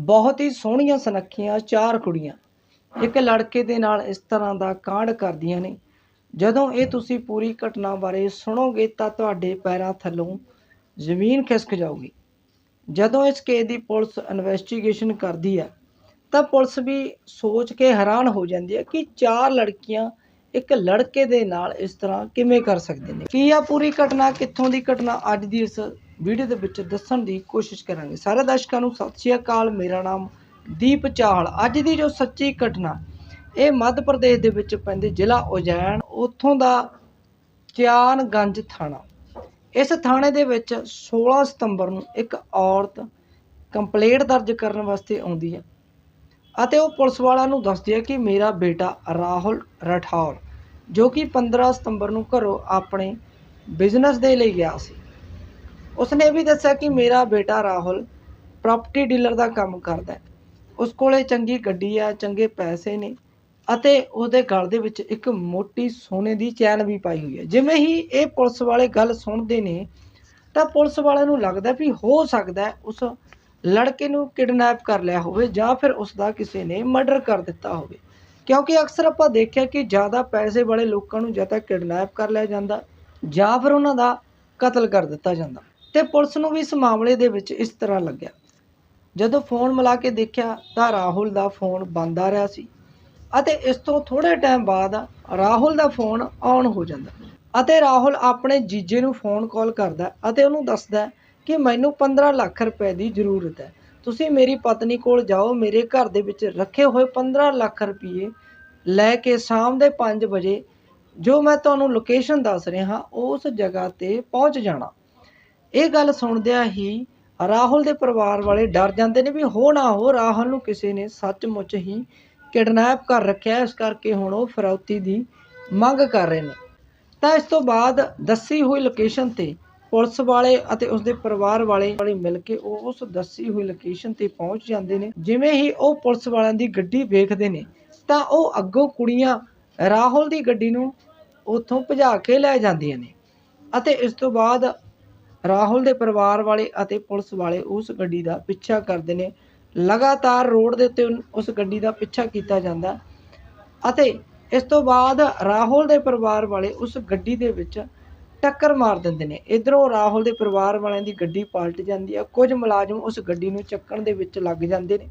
ਬਹੁਤ ਹੀ ਸੋਹਣੀਆਂ ਸੁਨੱਖੀਆਂ ਚਾਰ ਕੁੜੀਆਂ। ਇੱਕ ਲੜਕੇ ਦੇ ਨਾਲ ਇਸ ਤਰ੍ਹਾਂ ਦਾ ਕਾਂਡ ਕਰਦੀਆਂ ਨੇ। ਜਦੋਂ ਇਹ ਤੁਸੀਂ ਪੂਰੀ ਘਟਨਾ ਬਾਰੇ ਸੁਣੋਗੇ ਤਾਂ ਤੁਹਾਡੇ ਪੈਰਾਂ ਥੱਲੋਂ ਜ਼ਮੀਨ ਖਿਸਕ ਜਾਊਗੀ। ਜਦੋਂ ਇਸ ਕੇਸ ਦੀ ਪੁਲਿਸ ਇਨਵੈਸਟੀਗੇਸ਼ਨ ਕਰਦੀ ਹੈ, ਤਾਂ ਪੁਲਿਸ ਵੀ ਸੋਚ ਕੇ ਹੈਰਾਨ ਹੋ ਜਾਂਦੀ ਹੈ ਕਿ ਚਾਰ ਲੜਕੀਆਂ ਇੱਕ ਲੜਕੇ ਦੇ ਨਾਲ ਇਸ ਤਰ੍ਹਾਂ ਕਿਵੇਂ ਕਰ ਸਕਦੇ ਨੇ। ਕੀ ਆ ਪੂਰੀ ਘਟਨਾ? ਕਿੱਥੋਂ ਦੀ ਘਟਨਾ? ਅੱਜ ਦੀ ਇਸ ਵੀਡੀਓ ਦੇ ਵਿੱਚ ਦੱਸਣ ਦੀ ਕੋਸ਼ਿਸ਼ ਕਰਾਂਗੇ। ਸਾਰੇ ਦਰਸ਼ਕਾਂ ਨੂੰ ਸਤਿ ਸ਼੍ਰੀ ਅਕਾਲ। ਮੇਰਾ ਨਾਮ ਦੀਪ ਚਾਹਲ ਅੱਜ ਦੀ ਜੋ ਸੱਚੀ ਘਟਨਾ, ਇਹ ਮੱਧ ਪ੍ਰਦੇਸ਼ ਦੇ ਵਿੱਚ ਪੈਂਦੇ ਜ਼ਿਲ੍ਹਾ ਉਜੈਨ, ਉੱਥੋਂ ਦਾ ਚਿਆਨਗੰਜ ਥਾਣਾ। ਇਸ ਥਾਣੇ ਦੇ ਵਿੱਚ 16 ਸਤੰਬਰ ਨੂੰ ਇੱਕ ਔਰਤ ਕੰਪਲੇਂਟ ਦਰਜ ਕਰਨ ਵਾਸਤੇ ਆਉਂਦੀ ਹੈ ਅਤੇ ਉਹ ਪੁਲਿਸ ਵਾਲਿਆਂ ਨੂੰ ਦੱਸਦੀ ਹੈ ਕਿ ਮੇਰਾ ਬੇਟਾ ਰਾਹੁਲ ਰਠੌਰ, ਜੋ ਕਿ 15 ਸਤੰਬਰ ਨੂੰ ਘਰੋਂ ਆਪਣੇ ਬਿਜ਼ਨਸ ਦੇ ਲਈ ਗਿਆ ਸੀ। ਉਸਨੇ ਇਹ ਵੀ ਦੱਸਿਆ ਕਿ ਮੇਰਾ ਬੇਟਾ ਰਾਹੁਲ ਪ੍ਰਾਪਰਟੀ ਡੀਲਰ ਦਾ ਕੰਮ ਕਰਦਾ ਹੈ। ਉਸ ਕੋਲੇ ਚੰਗੀ ਗੱਡੀ ਆ, ਚੰਗੇ ਪੈਸੇ ਨੇ ਅਤੇ ਉਹਦੇ ਗਲ ਦੇ ਵਿੱਚ ਇੱਕ ਮੋਟੀ ਸੋਨੇ ਦੀ ਚੈਨ ਵੀ ਪਾਈ ਹੋਈ ਹੈ। ਜਿਵੇਂ ਹੀ ਇਹ ਪੁਲਿਸ ਵਾਲੇ ਗੱਲ ਸੁਣਦੇ ਨੇ, ਤਾਂ ਪੁਲਿਸ ਵਾਲਿਆਂ ਨੂੰ ਲੱਗਦਾ ਵੀ ਹੋ ਸਕਦਾ ਉਸ ਲੜਕੇ ਨੂੰ ਕਿਡਨੈਪ ਕਰ ਲਿਆ ਹੋਵੇ ਜਾਂ ਫਿਰ ਉਸ ਦਾ ਕਿਸੇ ਨੇ ਮਰਡਰ ਕਰ ਦਿੱਤਾ ਹੋਵੇ। ਕਿਉਂਕਿ ਅਕਸਰ ਆਪਾਂ ਦੇਖਿਆ ਕਿ ਜ਼ਿਆਦਾ ਪੈਸੇ ਵਾਲੇ ਲੋਕਾਂ ਨੂੰ ਜਾਂ ਤਾਂ ਕਿਡਨੈਪ ਕਰ ਲਿਆ ਜਾਂਦਾ ਜਾਂ ਫਿਰ ਉਹਨਾਂ ਦਾ ਕਤਲ ਕਰ ਦਿੱਤਾ ਜਾਂਦਾ। ਤੇ ਪੁਲਿਸ ਨੂੰ ਵੀ ਇਸ ਮਾਮਲੇ ਦੇ ਵਿੱਚ ਇਸ ਤਰ੍ਹਾਂ ਲੱਗਿਆ। ਜਦੋਂ ਫੋਨ ਮਿਲਾ ਕੇ ਦੇਖਿਆ ਤਾਂ ਰਾਹੁਲ ਦਾ ਫੋਨ ਬੰਦ ਆ ਰਿਹਾ ਸੀ ਅਤੇ ਇਸ ਤੋਂ ਥੋੜੇ ਟਾਈਮ ਬਾਅਦ ਰਾਹੁਲ ਦਾ ਫੋਨ ਆਨ ਹੋ ਜਾਂਦਾ ਅਤੇ ਰਾਹੁਲ ਆਪਣੇ ਜੀਜੇ ਨੂੰ ਫੋਨ ਕਾਲ ਕਰਦਾ ਅਤੇ ਉਹਨੂੰ ਦੱਸਦਾ ਕਿ ਮੈਨੂੰ 15 ਲੱਖ ਰੁਪਏ ਦੀ ਜ਼ਰੂਰਤ ਹੈ। ਤੁਸੀਂ ਮੇਰੀ ਪਤਨੀ ਕੋਲ ਜਾਓ, ਮੇਰੇ ਘਰ ਦੇ ਵਿੱਚ ਰੱਖੇ ਹੋਏ 15 ਲੱਖ ਰੁਪਏ ਲੈ ਕੇ ਸ਼ਾਮ ਦੇ 5 ਵਜੇ ਜੋ ਮੈਂ ਤੁਹਾਨੂੰ ਲੋਕੇਸ਼ਨ ਦੱਸ ਰਿਹਾ, ਉਸ ਜਗ੍ਹਾ ਤੇ ਪਹੁੰਚ ਜਾਣਾ। ਇਹ ਗੱਲ ਸੁਣਦਿਆਂ ਹੀ ਰਾਹੁਲ ਦੇ ਪਰਿਵਾਰ ਵਾਲੇ ਡਰ ਜਾਂਦੇ ਨੇ ਵੀ ਹੋ ਨਾ ਹੋ ਰਾਹੁਲ ਨੂੰ ਕਿਸੇ ਨੇ ਸੱਚਮੁੱਚ ਹੀ ਕਿਡਨੈਪ ਕਰ ਰੱਖਿਆ ਇਸ ਕਰਕੇ ਹੁਣ ਉਹ ਫਰੌਤੀ ਦੀ ਮੰਗ ਕਰ ਰਹੇ ਨੇ। ਤਾਂ ਇਸ ਤੋਂ ਬਾਅਦ ਦੱਸੀ ਹੋਈ ਲੋਕੇਸ਼ਨ ਤੇ ਪੁਲਿਸ ਵਾਲੇ ਅਤੇ ਉਸਦੇ ਪਰਿਵਾਰ ਵਾਲੇ ਵਾਲੇ ਮਿਲ ਕੇ ਉਹ ਉਸ ਦੱਸੀ ਹੋਈ ਲੋਕੇਸ਼ਨ ਤੇ ਪਹੁੰਚ ਜਾਂਦੇ ਨੇ। ਜਿਵੇਂ ਹੀ ਉਹ ਪੁਲਿਸ ਵਾਲਿਆਂ ਦੀ ਗੱਡੀ ਵੇਖਦੇ ਨੇ, ਤਾਂ ਉਹ ਅੱਗੋਂ ਕੁੜੀਆਂ ਰਾਹੁਲ ਦੀ ਗੱਡੀ ਨੂੰ ਉੱਥੋਂ ਭਜਾ ਕੇ ਲੈ ਜਾਂਦੀਆਂ ਨੇ। ਅਤੇ ਇਸ ਤੋਂ ਬਾਅਦ ਰਾਹੁਲ ਦੇ ਪਰਿਵਾਰ ਵਾਲੇ ਅਤੇ ਪੁਲਿਸ ਵਾਲੇ ਉਸ ਗੱਡੀ ਦਾ ਪਿੱਛਾ ਕਰਦੇ ਨੇ। ਲਗਾਤਾਰ ਰੋਡ ਦੇ ਉੱਤੇ ਉਸ ਗੱਡੀ ਦਾ ਪਿੱਛਾ ਕੀਤਾ ਜਾਂਦਾ ਅਤੇ ਇਸ ਤੋਂ ਬਾਅਦ ਰਾਹੁਲ ਦੇ ਪਰਿਵਾਰ ਵਾਲੇ ਉਸ ਗੱਡੀ ਦੇ ਵਿੱਚ ਟੱਕਰ ਮਾਰ ਦਿੰਦੇ ਨੇ। ਇਧਰੋਂ ਰਾਹੁਲ ਦੇ ਪਰਿਵਾਰ ਵਾਲਿਆਂ ਦੀ ਗੱਡੀ ਪਲਟ ਜਾਂਦੀ ਹੈ ਕੁਝ ਮੁਲਾਜ਼ਮ ਉਸ ਗੱਡੀ ਨੂੰ ਚੱਕਣ ਦੇ ਵਿੱਚ ਲੱਗ ਜਾਂਦੇ ਨੇ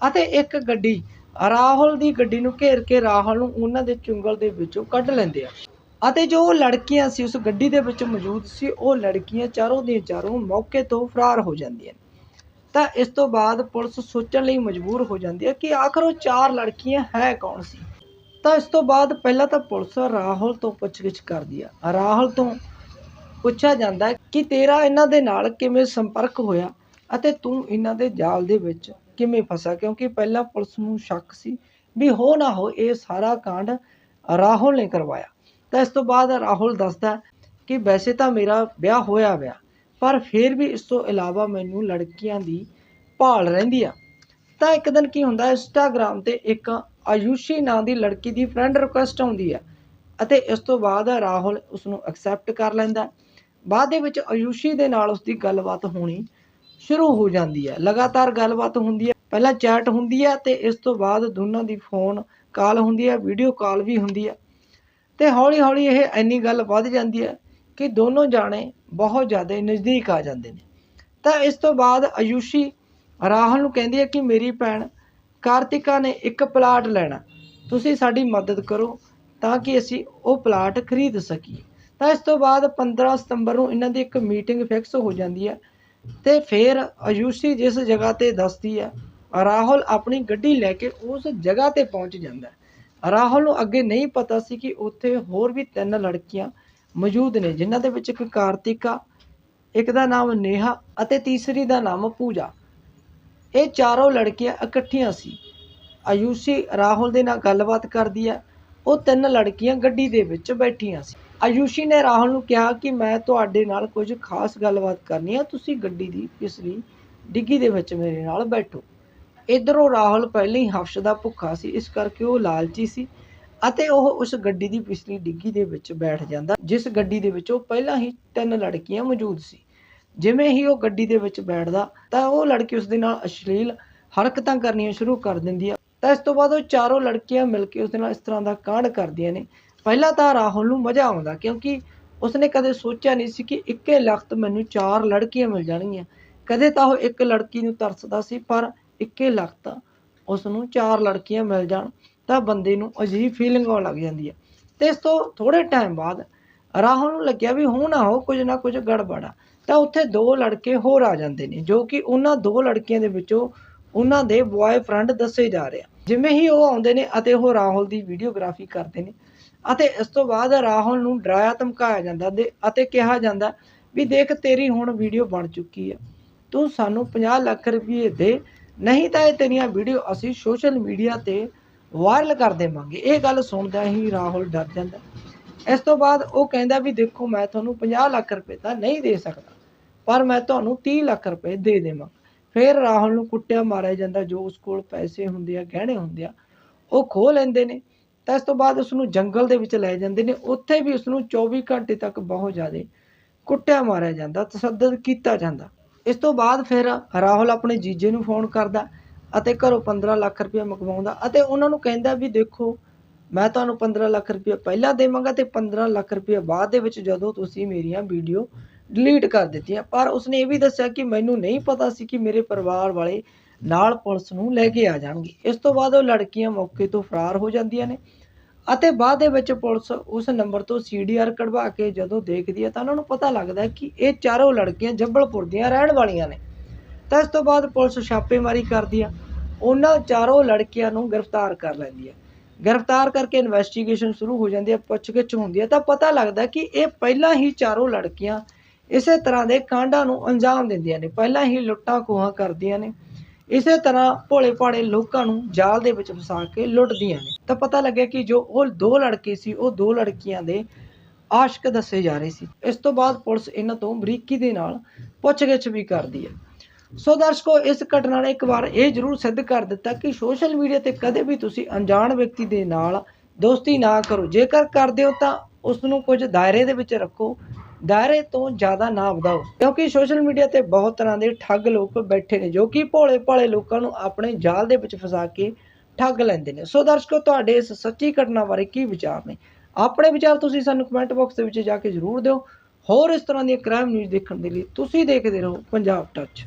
ਅਤੇ ਇੱਕ ਗੱਡੀ ਰਾਹੁਲ ਦੀ ਗੱਡੀ ਨੂੰ ਘੇਰ ਕੇ ਰਾਹੁਲ ਨੂੰ ਉਹਨਾਂ ਦੇ ਚੁੰਗਲ ਦੇ ਵਿੱਚੋਂ ਕੱਢ ਲੈਂਦੇ ਆ। ਅਤੇ ਜੋ ਲੜਕੀਆਂ ਸੀ, ਉਸ ਗੱਡੀ ਦੇ ਵਿੱਚ ਮੌਜੂਦ ਸੀ, ਉਹ ਲੜਕੀਆਂ ਚਾਰੋਂ ਦੀਆਂ ਚਾਰੋਂ ਮੌਕੇ ਤੋਂ ਫਰਾਰ ਹੋ ਜਾਂਦੀਆਂ ਤਾਂ ਇਸ ਤੋਂ ਬਾਅਦ ਪੁਲਿਸ ਸੋਚਣ ਲਈ ਮਜਬੂਰ ਹੋ ਜਾਂਦੀ ਹੈ ਕਿ ਆਖਰ ਉਹ ਚਾਰ ਲੜਕੀਆਂ ਹੈ ਕੌਣ ਸੀ? ਤਾਂ ਇਸ ਤੋਂ ਬਾਅਦ ਪਹਿਲਾਂ ਤਾਂ ਪੁਲਿਸ ਰਾਹੁਲ ਤੋਂ ਪੁੱਛਗਿੱਛ ਕਰਦੀ ਆ। ਰਾਹੁਲ ਤੋਂ ਪੁੱਛਿਆ ਜਾਂਦਾ ਕਿ ਤੇਰਾ ਇਹਨਾਂ ਦੇ ਨਾਲ ਕਿਵੇਂ ਸੰਪਰਕ ਹੋਇਆ ਅਤੇ ਤੂੰ ਇਹਨਾਂ ਦੇ ਜਾਲ ਦੇ ਵਿੱਚ ਕਿਵੇਂ ਫਸਾ ਕਿਉਂਕਿ ਪਹਿਲਾਂ ਪੁਲਿਸ ਨੂੰ ਸ਼ੱਕ ਸੀ ਵੀ ਹੋ ਨਾ ਹੋ ਇਹ ਸਾਰਾ ਕਾਂਡ ਰਾਹੁਲ ਨੇ ਕਰਵਾਇਆ। ਤਾਂ ਇਸ ਤੋਂ ਬਾਅਦ ਰਾਹੁਲ ਦੱਸਦਾ ਕਿ ਵੈਸੇ ਤਾਂ ਮੇਰਾ ਵਿਆਹ ਹੋਇਆ ਵਿਆ ਪਰ ਫਿਰ ਵੀ ਇਸ ਤੋਂ ਇਲਾਵਾ ਮੈਨੂੰ ਲੜਕੀਆਂ ਦੀ ਭਾਲ ਰਹਿੰਦੀ ਆ। ਤਾਂ ਇੱਕ ਦਿਨ ਕੀ ਹੁੰਦਾ ਇੰਸਟਾਗ੍ਰam ਤੇ ਇੱਕ ਆਯੂਸ਼ੀ ਨਾਂ ਦੀ ਲੜਕੀ ਦੀ ਫਰੈਂਡ ਰਿਕੁਐਸਟ ਆਉਂਦੀ ਹੈ ਅਤੇ ਇਸ ਤੋਂ ਬਾਅਦ ਰਾਹੁਲ ਉਸ ਨੂੰ ਐਕਸੈਪਟ ਕਰ ਲੈਂਦਾ। ਬਾਅਦ ਦੇ ਵਿੱਚ ਆਯੂਸ਼ੀ ਦੇ ਨਾਲ ਉਸ ਦੀ ਗੱਲਬਾਤ ਹੋਣੀ ਸ਼ੁਰੂ ਹੋ ਜਾਂਦੀ ਹੈ ਲਗਾਤਾਰ ਗੱਲਬਾਤ ਹੁੰਦੀ ਹੈ ਪਹਿਲਾਂ ਚੈਟ ਹੁੰਦੀ ਹੈ ਤੇ ਇਸ ਤੋਂ ਬਾਅਦ ਦੋਨਾਂ ਦੀ ਫੋਨ ਕਾਲ ਹੁੰਦੀ ਹੈ ਵੀਡੀਓ ਕਾਲ ਵੀ ਹੁੰਦੀ ਹੈ ਤੇ ਹੌਲੀ ਹੌਲੀ ਇਹ ਇੰਨੀ ਗੱਲ ਵੱਧ ਜਾਂਦੀ ਹੈ ਕਿ ਦੋਨੋਂ ਜਾਣੇ ਬਹੁਤ ਜ਼ਿਆਦਾ ਨਜ਼ਦੀਕ ਆ ਜਾਂਦੇ ਨੇ। ਤਾਂ ਇਸ ਤੋਂ ਬਾਅਦ ਆਯੂਸ਼ੀ ਰਾਹੁਲ ਨੂੰ ਕਹਿੰਦੀ ਹੈ ਕਿ ਮੇਰੀ ਭੈਣ ਕਾਰਤਿਕਾ ਨੇ ਇੱਕ ਪਲਾਟ ਲੈਣਾ, ਤੁਸੀਂ ਸਾਡੀ ਮਦਦ ਕਰੋ ਤਾਂ ਕਿ ਅਸੀਂ ਉਹ ਪਲਾਟ ਖਰੀਦ ਸਕੀਏ। ਤਾਂ ਇਸ ਤੋਂ ਬਾਅਦ 15 ਸਤੰਬਰ ਨੂੰ ਇਹਨਾਂ ਦੀ ਇੱਕ ਮੀਟਿੰਗ ਫਿਕਸ ਹੋ ਜਾਂਦੀ ਹੈ ਤੇ ਫਿਰ ਆਯੂਸ਼ੀ ਜਿਸ ਜਗ੍ਹਾ ਤੇ ਦੱਸਦੀ ਹੈ, ਰਾਹੁਲ ਆਪਣੀ ਗੱਡੀ ਲੈ ਕੇ ਉਸ ਜਗ੍ਹਾ ਤੇ ਪਹੁੰਚ ਜਾਂਦਾ ਰਾਹੁਲ ਨੂੰ ਅੱਗੇ ਨਹੀਂ ਪਤਾ ਸੀ ਕਿ ਉੱਥੇ ਹੋਰ ਵੀ ਤਿੰਨ ਲੜਕੀਆਂ ਮੌਜੂਦ ਨੇ, ਜਿਨ੍ਹਾਂ ਦੇ ਵਿੱਚ ਇੱਕ ਕਾਰਤਿਕਾ, ਇੱਕ ਦਾ ਨਾਮ ਨੇਹਾ ਅਤੇ ਤੀਸਰੀ ਦਾ ਨਾਮ ਪੂਜਾ। ਇਹ ਚਾਰੋਂ ਲੜਕੀਆਂ ਇਕੱਠੀਆਂ ਸੀ। ਆਯੂਸ਼ੀ ਰਾਹੁਲ ਦੇ ਨਾਲ ਗੱਲਬਾਤ ਕਰਦੀ ਹੈ। ਉਹ ਤਿੰਨ ਲੜਕੀਆਂ ਗੱਡੀ ਦੇ ਵਿੱਚ ਬੈਠੀਆਂ ਸੀ। ਆਯੂਸ਼ੀ ਨੇ ਰਾਹੁਲ ਨੂੰ ਕਿਹਾ ਕਿ ਮੈਂ ਤੁਹਾਡੇ ਨਾਲ ਕੁਝ ਖਾਸ ਗੱਲਬਾਤ ਕਰਨੀ ਹੈ ਤੁਸੀਂ ਗੱਡੀ ਦੀ ਪਿਛਲੀ ਡਿੱਗੀ ਦੇ ਵਿੱਚ ਮੇਰੇ ਨਾਲ ਬੈਠੋ। ਇਧਰੋਂ ਰਾਹੁਲ ਪਹਿਲਾਂ ਹੀ ਹਫਸ਼ ਦਾ ਭੁੱਖਾ ਸੀ, ਇਸ ਕਰਕੇ ਉਹ ਲਾਲਚੀ ਸੀ ਅਤੇ ਉਹ ਉਸ ਗੱਡੀ ਦੀ ਪਿਛਲੀ ਡਿੱਗੀ ਦੇ ਵਿੱਚ ਬੈਠ ਜਾਂਦਾ, ਜਿਸ ਗੱਡੀ ਦੇ ਵਿੱਚ ਉਹ ਪਹਿਲਾਂ ਹੀ ਤਿੰਨ ਲੜਕੀਆਂ ਮੌਜੂਦ ਸੀ। ਜਿਵੇਂ ਹੀ ਉਹ ਗੱਡੀ ਦੇ ਵਿੱਚ ਬੈਠਦਾ, ਤਾਂ ਉਹ ਲੜਕੀ ਉਸ ਦੇ ਨਾਲ ਅਸ਼ਲੀਲ ਹਰਕਤਾਂ ਕਰਨੀਆਂ ਸ਼ੁਰੂ ਕਰ ਦਿੰਦੀ ਆ। ਤਾਂ ਇਸ ਤੋਂ ਬਾਅਦ ਉਹ ਚਾਰੋਂ ਲੜਕੀਆਂ ਮਿਲ ਕੇ ਉਸ ਦੇ ਨਾਲ ਇਸ ਤਰ੍ਹਾਂ ਦਾ ਕਾਂਡ ਕਰਦੀਆਂ ਨੇ। ਪਹਿਲਾਂ ਤਾਂ ਰਾਹੁਲ ਨੂੰ ਮਜ਼ਾ ਆਉਂਦਾ, ਕਿਉਂਕਿ ਉਸਨੇ ਕਦੇ ਸੋਚਿਆ ਨਹੀਂ ਸੀ ਕਿ ਇੱਕੇ ਲਖਤ ਮੈਨੂੰ ਚਾਰ ਲੜਕੀਆਂ ਮਿਲ ਜਾਣਗੀਆਂ। ਕਦੇ ਤਾਂ ਉਹ ਇੱਕ ਲੜਕੀ ਨੂੰ ਤਰਸਦਾ ਸੀ, ਪਰ ਇੱਕੇ ਲਖਤ ਉਸ ਨੂੰ ਚਾਰ ਲੜਕੀਆਂ ਮਿਲ ਜਾਣ ਤਾਂ ਬੰਦੇ ਨੂੰ ਅਜੀਬ ਫੀਲਿੰਗ ਆਉਣ ਲੱਗ ਜਾਂਦੀ ਹੈ ਤੇ ਇਸ ਤੋਂ ਥੋੜੇ ਟਾਈਮ ਬਾਅਦ ਰਾਹੁਲ ਨੂੰ ਲੱਗਿਆ ਵੀ ਹੁਣ ਨਾ ਹੋ ਕੁਝ ਨਾ ਕੁਝ ਗੜਬੜਾ ਤਾਂ ਉੱਥੇ ਦੋ ਲੜਕੇ ਹੋਰ ਆ ਜਾਂਦੇ ਨੇ, ਜੋ ਕਿ ਉਹਨਾਂ ਦੋ ਲੜਕੀਆਂ ਦੇ ਵਿੱਚੋਂ ਉਹਨਾਂ ਦੇ ਬॉयਫ੍ਰੈਂਡ ਦੱਸੇ ਜਾ ਰਹੇ ਆ। ਜਿਵੇਂ ਹੀ ਉਹ ਆਉਂਦੇ ਨੇ ਅਤੇ ਉਹ ਰਾਹੁਲ ਦੀ ਵੀਡੀਓਗ੍ਰਾਫੀ ਕਰਦੇ ਨੇ ਅਤੇ ਇਸ ਤੋਂ ਬਾਅਦ ਰਾਹੁਲ ਨੂੰ ਡਰਾਇਆ, ਧਮਕਾਇਆ ਜਾਂਦਾ ਦੇ ਅਤੇ ਕਿਹਾ ਜਾਂਦਾ ਵੀ ਦੇਖ ਤੇਰੀ ਹੁਣ ਵੀਡੀਓ ਬਣ ਚੁੱਕੀ ਹੈ ਤੂੰ ਸਾਨੂੰ 50 ਲੱਖ ਰੁਪਏ ਦੇ ਨਹੀਂ ਤਾਂ ਇਹ ਤੇਰੀਆਂ ਵੀਡੀਓ ਅਸੀਂ ਸੋਸ਼ਲ ਮੀਡੀਆ ਤੇ ਵਾਇਰਲ ਕਰ ਦੇਵਾਂਗੇ। ਇਹ ਗੱਲ ਸੁਣਦਾ ਹੀ ਰਾਹੁਲ ਡਰ ਜਾਂਦਾ। ਇਸ ਤੋਂ ਬਾਅਦ ਉਹ ਕਹਿੰਦਾ ਵੀ ਦੇਖੋ, ਮੈਂ ਤੁਹਾਨੂੰ 50 ਲੱਖ ਰੁਪਏ ਤਾਂ ਨਹੀਂ ਦੇ ਸਕਦਾ, ਪਰ ਮੈਂ ਤੁਹਾਨੂੰ 30 ਲੱਖ ਰੁਪਏ ਦੇ ਦੇਵਾਂ। ਫਿਰ ਰਾਹੁਲ ਨੂੰ ਕੁੱਟਿਆ, ਮਾਰਿਆ ਜਾਂਦਾ। ਜੋ ਉਸ ਕੋਲ ਪੈਸੇ ਹੁੰਦੇ ਆ, ਗਹਿਣੇ ਹੁੰਦੇ ਆ, ਉਹ ਖੋਹ ਲੈਂਦੇ ਨੇ। ਤਾਂ ਇਸ ਤੋਂ ਬਾਅਦ ਉਸ ਨੂੰ ਜੰਗਲ ਦੇ ਵਿੱਚ ਲੈ ਜਾਂਦੇ ਨੇ। ਉੱਥੇ ਵੀ ਉਸ ਨੂੰ 24 ਘੰਟੇ ਤੱਕ ਬਹੁਤ ਜ਼ਿਆਦਾ ਕੁੱਟਿਆ, ਮਾਰਿਆ ਜਾਂਦਾ, ਤਸੱਦਦ ਕੀਤਾ ਜਾਂਦਾ। ਇਸ ਤੋਂ ਬਾਅਦ ਫਿਰ ਰਾਹੁਲ ਆਪਣੇ ਜੀਜੇ ਨੂੰ ਫੋਨ ਕਰਦਾ ਅਤੇ ਘਰੋਂ 15 ਲੱਖ ਰੁਪਏ ਮੰਗਵਾਉਂਦਾ ਅਤੇ ਉਹਨਾਂ ਨੂੰ ਕਹਿੰਦਾ ਵੀ ਦੇਖੋ, ਮੈਂ ਤੁਹਾਨੂੰ 15 ਲੱਖ ਰੁਪਏ ਪਹਿਲਾਂ ਦੇਵਾਂਗਾ ਤੇ 15 ਲੱਖ ਰੁਪਏ ਬਾਅਦ ਦੇ ਵਿੱਚ ਜਦੋਂ ਤੁਸੀਂ ਮੇਰੀਆਂ ਵੀਡੀਓ ਡਿਲੀਟ ਕਰ ਦਿੱਤੀਆਂ। ਪਰ ਉਸਨੇ ਇਹ ਵੀ ਦੱਸਿਆ ਕਿ ਮੈਨੂੰ ਨਹੀਂ ਪਤਾ ਸੀ ਕਿ ਮੇਰੇ ਪਰਿਵਾਰ ਵਾਲੇ ਨਾਲ ਪੁਲਿਸ ਨੂੰ ਲੈ ਕੇ ਆ ਜਾਣਗੇ। ਇਸ ਤੋਂ ਬਾਅਦ ਉਹ ਲੜਕੀਆਂ ਮੌਕੇ ਤੋਂ ਫਰਾਰ ਹੋ ਜਾਂਦੀਆਂ ਨੇ ਅਤੇ ਬਾਅਦ ਦੇ ਵਿੱਚ ਪੁਲਿਸ ਉਸ ਨੰਬਰ ਤੋਂ ਸੀਡੀਆਰ ਕਢਵਾ ਕੇ ਜਦੋਂ ਦੇਖਦੀ ਹੈ ਤਾਂ ਉਹਨਾਂ ਨੂੰ ਪਤਾ ਲੱਗਦਾ ਕਿ ਇਹ ਚਾਰੋਂ ਲੜਕੀਆਂ ਜੱਬਲਪੁਰ ਦੀਆਂ ਰਹਿਣ ਵਾਲੀਆਂ ਨੇ। ਤਾਂ ਇਸ ਤੋਂ ਬਾਅਦ ਪੁਲਿਸ ਛਾਪੇਮਾਰੀ ਕਰਦੀ ਆ। ਉਹਨਾਂ ਚਾਰੋਂ ਲੜਕੀਆਂ ਨੂੰ ਗ੍ਰਿਫਤਾਰ ਕਰ ਲੈਂਦੀ ਹੈ ਗ੍ਰਿਫਤਾਰ ਕਰਕੇ ਇਨਵੈਸਟੀਗੇਸ਼ਨ ਸ਼ੁਰੂ ਹੋ ਜਾਂਦੀ ਹੈ ਪੁੱਛਗਿੱਛ ਹੁੰਦੀ ਹੈ ਤਾਂ ਪਤਾ ਲੱਗਦਾ ਕਿ ਇਹ ਪਹਿਲਾਂ ਹੀ ਚਾਰੋਂ ਲੜਕੀਆਂ ਇਸੇ ਤਰ੍ਹਾਂ ਦੇ ਕਾਂਡਾਂ ਨੂੰ ਅੰਜਾਮ ਦਿੰਦੀਆਂ ਨੇ। ਪਹਿਲਾਂ ਹੀ ਲੁੱਟਾਂ ਖੋਹਾਂ ਕਰਦੀਆਂ ਨੇ। ਇਸੇ ਤਰ੍ਹਾਂ ਭੋਲੇ ਭਾਲੇ ਲੋਕਾਂ ਨੂੰ ਜਾਲ ਦੇ ਵਿੱਚ ਫਸਾ ਕੇ ਲੁੱਟਦੀਆਂ ਨੇ। ਤਾਂ ਪਤਾ ਲੱਗਿਆ ਕਿ ਜੋ ਉਹ ਦੋ ਲੜਕੇ ਸੀ, ਉਹ ਦੋ ਲੜਕੀਆਂ ਦੇ ਆਸ਼ਕ ਦੱਸੇ ਜਾ ਰਹੇ ਸੀ। ਇਸ ਤੋਂ ਬਾਅਦ ਪੁਲਿਸ ਇਹਨਾਂ ਤੋਂ ਬਰੀਕੀ ਦੇ ਨਾਲ ਪੁੱਛਗਿੱਛ ਵੀ ਕਰਦੀ ਹੈ। ਸੋ ਦਰਸ਼ਕੋ, ਇਸ ਘਟਨਾ ਨੇ ਇੱਕ ਵਾਰ ਇਹ ਜ਼ਰੂਰ ਸਿੱਧ ਕਰ ਦਿੱਤਾ ਕਿ ਸੋਸ਼ਲ ਮੀਡੀਆ ਤੇ ਕਦੇ ਵੀ ਤੁਸੀਂ ਅਣਜਾਣ ਵਿਅਕਤੀ ਦੇ ਨਾਲ ਦੋਸਤੀ ਨਾ ਕਰੋ। ਜੇਕਰ ਕਰਦੇ ਹੋ ਤਾਂ ਉਸ ਨੂੰ ਕੁਝ ਦਾਇਰੇ ਦੇ ਵਿੱਚ ਰੱਖੋ ਦਾਇਰੇ ਤੋਂ ਜ਼ਿਆਦਾ ਨਾ ਵਧਾਓ। ਕਿਉਂਕਿ ਸੋਸ਼ਲ ਮੀਡੀਆ ਤੇ ਬਹੁਤ ਤਰ੍ਹਾਂ ਦੇ ਠੱਗ ਲੋਕ ਬੈਠੇ ਨੇ, ਜੋ ਕਿ ਭੋਲੇ ਭਾਲੇ ਲੋਕਾਂ ਨੂੰ ਆਪਣੇ ਜਾਲ ਦੇ ਵਿੱਚ ਫਸਾ ਕੇ ਠੱਗ ਲੈਂਦੇ ਨੇ। ਸੋ ਦਰਸ਼ਕੋ, ਤੁਹਾਡੇ ਇਸ ਸੱਚੀ ਘਟਨਾ ਬਾਰੇ ਕੀ ਵਿਚਾਰ ਨੇ? ਆਪਣੇ ਵਿਚਾਰ ਤੁਸੀਂ ਸਾਨੂੰ ਕਮੈਂਟ ਬਾਕਸ ਦੇ ਵਿੱਚ ਜਾ ਕੇ ਜ਼ਰੂਰ ਦਿਓ। ਹੋਰ ਇਸ ਤਰ੍ਹਾਂ ਦੀਆਂ ਕ੍ਰਾਈਮ ਨਿਊਜ਼ ਦੇਖਣ ਦੇ ਲਈ ਤੁਸੀਂ ਦੇਖਦੇ ਰਹੋ ਪੰਜਾਬ ਟੱਚ